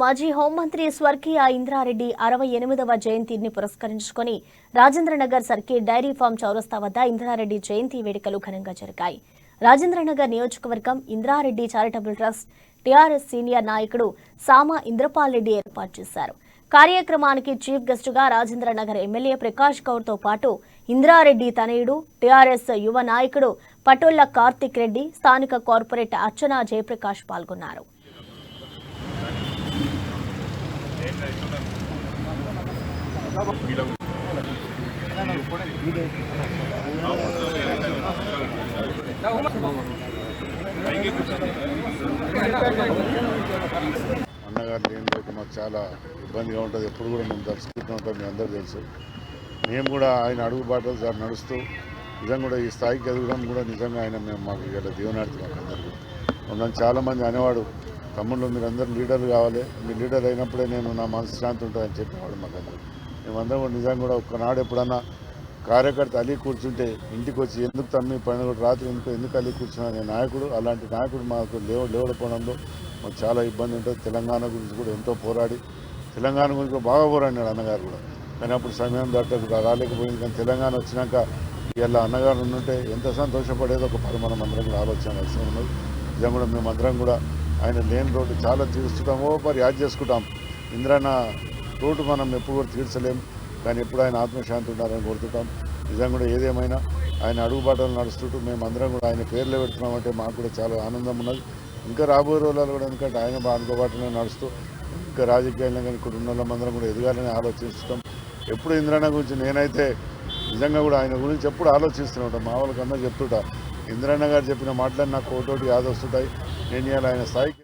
మాజీ హోంమంత్రి స్వర్గీయ ఇంద్రారెడ్డి అరవై ఎనిమిదవ జయంతిని పురస్కరించుకొని రాజేంద్రనగర్ సర్కిల్ డైరీ ఫామ్ చౌరస్తా వద్ద ఇంద్రారెడ్డి జయంతి వేడుకలు ఘనంగా జరిగాయి. రాజేంద్రనగర్ నియోజకవర్గం Indra Reddy charitable trust TRS senior నాయకుడు సామా ఇంద్రపాల్ రెడ్డి ఏర్పాటు చేశారు. కార్యక్రమానికి చీఫ్ గెస్టుగా రాజేంద్రనగర్ ఎమ్మెల్యే ప్రకాష్ కౌర్తో పాటు ఇంద్రారెడ్డి తనయుడు టీఆర్ఎస్ యువ నాయకుడు పటోళ్ళ కార్తిక్ రెడ్డి స్థానిక కార్పొరేట్ అర్చన జయప్రకాష్ పాల్గొన్నారు. అన్నగారు లేనిదైతే మాకు చాలా ఇబ్బందిగా ఉంటుంది. ఎప్పుడు కూడా మేము తలుచుకుంటూ ఉంటాం మీ అందరూ తెలుసు. మేము కూడా ఆయన అడుగు బాటలు సార్ నడుస్తూ నిజంగా కూడా ఈ స్థాయికి ఎదగడం కూడా నిజంగా ఆయన మేము మాకు ఇలా దీవనాడుతూ మాకు అందరికీ. చాలామంది అనేవాడు తమ్ముళ్ళు మీరు అందరూ లీడర్లు కావాలి. మీ లీడర్ అయినప్పుడే నేను నా మనశ్శాంతి ఉంటుందని చెప్పేవాడు మాకు అందరూ. మేమందరం కూడా నిజంగా కూడా ఒక్కనాడు ఎప్పుడన్నా కార్యకర్త అలీ కూర్చుంటే ఇంటికి వచ్చి ఎందుకు తమ్మి పైన కూడా రాత్రి ఎందుకు ఎందుకు అలీ కూర్చున్నా నాయకుడు అలాంటి నాయకుడు మాకు లేవ లేవడపోవడంలో మాకు చాలా ఇబ్బంది ఉంటుంది. తెలంగాణ గురించి కూడా ఎంతో పోరాడి తెలంగాణ గురించి బాగా పోరాడినాడు అన్నగారు కూడా. కానీ అప్పుడు సమయం దట్టకు రాలేకపోయింది. కానీ తెలంగాణ వచ్చినాక ఇలా అన్నగారు ఉంటే ఎంత సంతోషపడేది ఒక పరి మనం అందరం కూడా ఆలోచన అవసరం ఉన్నది. నిజంగా కూడా మేమందరం కూడా ఆయన లేని రోడ్డు చాలా తీర్చుతాం ఓ పరి యాద్ చేసుకుంటాం. ఇంద్రాన రోడ్డు మనం ఎప్పుడు కూడా తీర్చలేం. కానీ ఎప్పుడు ఆయన ఆత్మశాంతి ఉండాలని కోరుతుంటాం నిజంగా కూడా ఏదేమైనా ఆయన అడుగుబాటలు నడుస్తుంటూ మేము అందరం కూడా ఆయన పేర్లు పెడుతున్నామంటే మాకు కూడా చాలా ఆనందం ఉన్నది. ఇంకా రాబోయే రోజులలో కూడా ఎందుకంటే ఆయన అనుకోబాటులో నడుస్తూ ఇంకా రాజకీయాల్లో కానీ కుటుంబంలో అందరం వాళ్ళందరం కూడా ఎదగాలని ఆలోచిస్తాం ఎప్పుడు ఇంద్రన్న గురించి నేనైతే నిజంగా కూడా ఆయన గురించి ఎప్పుడు ఆలోచిస్తూనే ఉంటాను మా వాళ్ళకన్నా చెప్తుంటా ఇంద్రన్న గారు చెప్పిన మాటలు నాకు ఒకటోటి యాదొస్తుంటాయి. నేను ఇవాళ ఆయన స్థాయికి